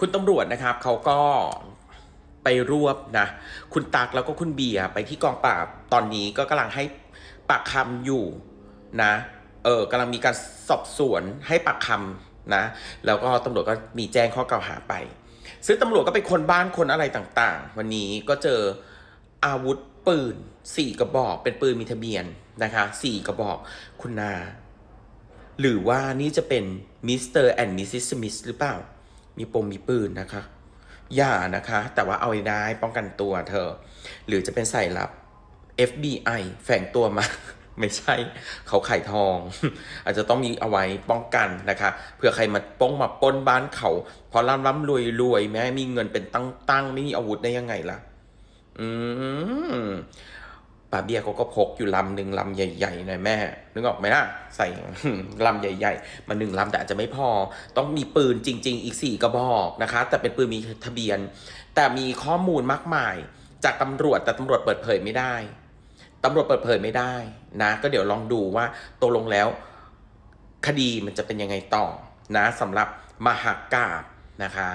คุณตำรวจนะครับเขาก็ไปรวบนะคุณตักแล้วก็คุณเบียร์ไปที่กองปราบตอนนี้ก็กำลังให้ปากคำอยู่นะเออกำลังมีการสอบสวนให้ปากคำนะแล้วก็ตำรวจก็มีแจ้งข้อกล่าวหาไป ซึ่งตำรวจก็ไปคนบ้านคนอะไรต่างๆ วันนี้ก็เจออาวุธปืนสี่กระบอกเป็นปืนมีทะเบียนนะคะสี่กระบอกคุณนา หรือว่านี่จะเป็นมิสเตอร์แอนด์มิสซิสสมิธหรือเปล่า มีปมมีปืนนะคะ อย่านะคะ แต่ว่าเอาไว้ได้ป้องกันตัวเธอ หรือจะเป็นใส่ลับ FBI แฝงตัวมา ไม่ใช่ เขาไข่ทอง อาจจะต้องมีเอาไว้ป้องกันนะคะเผื่อใครมาป้องมาป้นบ้านเขาเพอร่ำร่ำรวยรวยแม้มีเงินเป็นตั้งตั้งไม่มีอาวุธได้ยังไงล่ะ อืม ป้าเบียเขาก็พกอยู่ลำหนึ่งลำใหญ่ๆหน่อยแม่ นึกออกไหมล่ะ ใส่ลำใหญ่ ๆ มาหนึ่งลำแต่อาจจะไม่พอ ต้องมีปืนจริง ๆ อีกสี่กระบอกนะคะ แต่เป็นปืนมีทะเบียน แต่มีข้อมูลมากมาย จากตำรวจแต่ตำรวจเปิดเผยไม่ได้ตำรวจเปิดเผยไม่ได้นะ ก็เดี๋ยวลองดูว่าตกลงแล้ว คดีมันจะเป็นยังไงต่อนะสำหรับมหากาบนะคะ